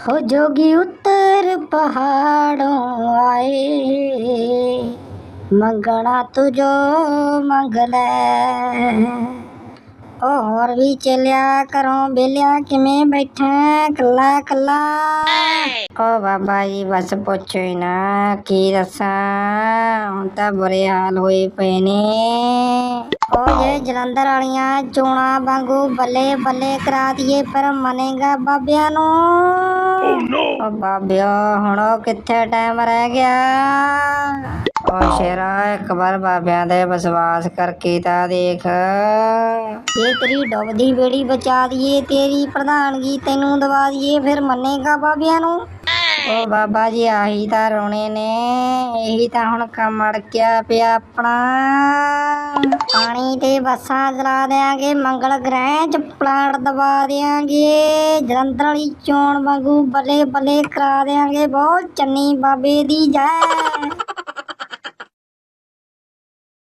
हो जोगी उत्तर पहाड़ों आए। मंगना तुझो मंगल और भी चलिया करो बेलिया कि मैं बैठे कला कला ओ बाबा जी, बस पूछो ही ना, की दसा? हूँ तो बुरे हाल हुए ने। ਜੇ ਜਲੰਧਰ ਵਾਲੀਆਂ ਚੋਣਾ ਵਾਂਗੂ ਬੱਲੇ ਬੱਲੇ ਕਰਾ ਦਈਏ ਪਰ ਮੰਨੇਗਾ ਬਾਬਿਆਂ ਨੂੰ। ਓ ਬਾਬਿਓ ਹੁਣ ਉਹ ਕਿੱਥੇ ਟਾਈਮ ਰਹਿ ਗਿਆ? ਓ ਸ਼ੇਰਾ ਇੱਕ ਵਾਰ ਬਾਬਿਆਂ ਦੇ ਵਿਸ਼ਵਾਸ ਕਰਕੇ ਤਾਂ ਦੇਖ। ਜੇ ਤੇਰੀ ਡੁੱਬਦੀ ਬੇੜੀ ਬਚਾ ਦਈਏ ਤੇਰੀ ਪ੍ਰਧਾਨਗੀ ਤੈਨੂੰ ਦਵਾ ਦਈਏ ਫਿਰ ਮੰਨੇਗਾ ਬਾਬਿਆਂ ਨੂੰ। ਓ ਬਾਬਾ ਜੀ ਆਹੀ ਤਾਂ ਰੋਣੇ ਨੇ ਇਹੀ ਤਾਂ ਹੁਣ ਕੰਮ ਅੜਕਿਆ ਪਿਆ ਆਪਣਾ। ਪਾਣੀ ਤੇ ਬੱਸਾਂ ਚਲਾ ਦਿਆਂਗੇ, ਮੰਗਲ ਗ੍ਰਹਿ ਚ ਪਲਾਟ ਦਬਾ ਦਿਆਂਗੇ। ਜਲੰਧਰ ਵਾਲੀ ਚੋਣ ਵਾਂਗੂ ਬੱਲੇ ਬੱਲੇ ਕਰਾ ਦਿਆਂਗੇ। ਬਹੁਤ ਚੰਨੀ ਬਾਬੇ ਦੀ ਜੈ।